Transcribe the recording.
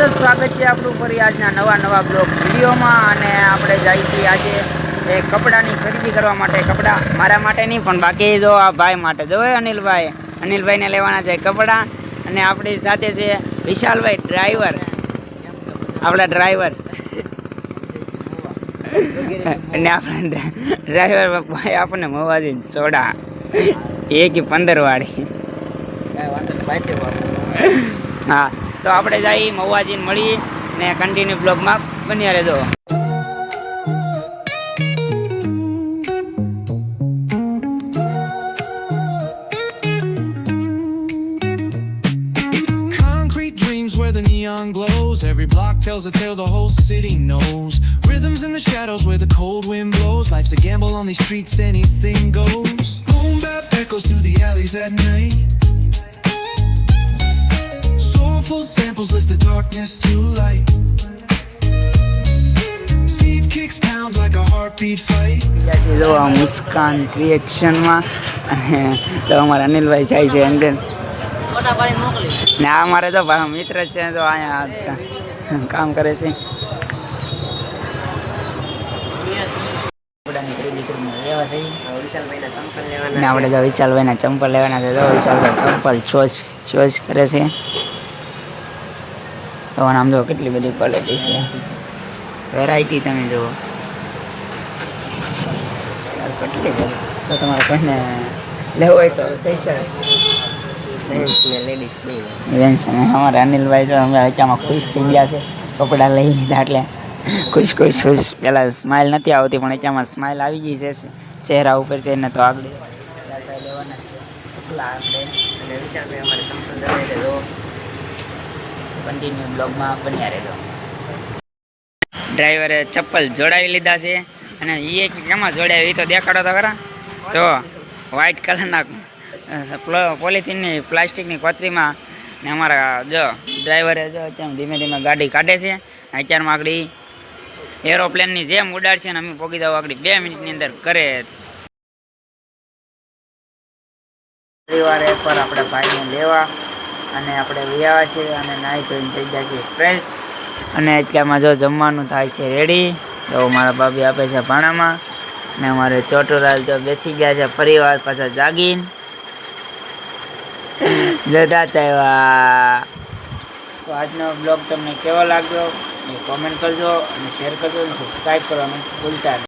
તો સ્વાગત છે આપણું ફરી આજના નવા નવા બ્લોગ વિડીયોમાં. અને આપણે જઈએ છીએ આજે એ કપડાની ખરીદી કરવા માટે કપડાં મારા માટે નહીં પણ બાકી જો આ ભાઈ માટે. જો અનિલભાઈ. અનિલભાઈને લેવાના છે કપડાં. અને આપણી સાથે છે વિશાલભાઈ ડ્રાઈવર. આપણા ડ્રાઈવર. અને આપણા ડ્રાઈવર ભાઈ આપણને મવાજી ચોડા એક પંદર વાળી. હા. તો આપણે જઈ મવાજીને મળી ને કન્ટિન્યુ બ્લોગમાં બન્યા રહેજો Concrete dreams where the neon glows. Every block tells a tale the whole city knows. Rhythms in the shadows where the cold wind blows. Life's a gamble on these streets, anything goes. Samples lift the darkness to light. Deep kicks pound like a heartbeat fight. જો આ મુસ્કાન ક્રિએશનમાં અને તો અમારા અનિલભાઈ જાય છે અંદર ને આ અમારે તો મિત્ર છે તો અહીંયા કામ કરે છે આપણે તો વિશાલભાઈના ચંપલ લેવાના છે તો વિશાલભાઈ ચંપલ ચોઈસ ચોઈસ કરે છે તો આમ જો કેટલી બધી ક્વોલિટી છે. વેરાયટી તમે જુઓ. કેટલી બધી. તો તમારે કોઈને લેવું હોય તો કહી શકે જેન્ટ્સ ને લેડીઝ અમારા અનિલભાઈ તો અમે હચામાં ખુશ થઈ ગયા છે. કપડાં લઈ લીધા એટલે ખુશ ખુશ ખુશ. પહેલાં સ્માઇલ નથી આવતી પણ હચામાં સ્માઇલ આવી ગઈ છે ચહેરા ઉપર છે તો આગળ. લેવાના છે. કેટલા આપણે અને વિશાલભાઈ અમારે સંપલ લેવાય છે જો કન્ટિન્યુ બ્લોગમાં બન્યા રહેજો ડ્રાઈવરે ચપ્પલ જોડાવી લીધા છે અને એ કેમાં જોડાવી તો દેખાડો તો ખરા. જો વ્હાઇટ કલરના પોલિથીનની પ્લાસ્ટિકની કોથરીમાં ને અમારા, જો ડ્રાઈવરે જો તેમ ધીમે ધીમે ગાડી કાઢે છે. અત્યારમાં આગળ એરોપ્લેનની જેમ ઉડાડશે ને અમે પોગી દઉં આગળ બે મિનિટની અંદર કરે રવિવારે પર આપણે ભાઈને લેવા અને આપણે વ્યાવા છે અને નાહી ધોઈને થઈ ગયા છે ફ્રેશ અને એટલામાં જો જમવાનું થાય છે રેડી તો મારા ભાભી આપે છે ભાણામાં. ને અમારે ચોટોલાલ તો બેસી ગયા છે ફરીવાર પાછા જાગીને. જતા આવ્યા તો આજનો બ્લોગ તમને કેવો લાગ્યો? એ કોમેન્ટ કરજો અને શેર કરજો અને સબસ્ક્રાઈબ કરવાનું ભૂલતા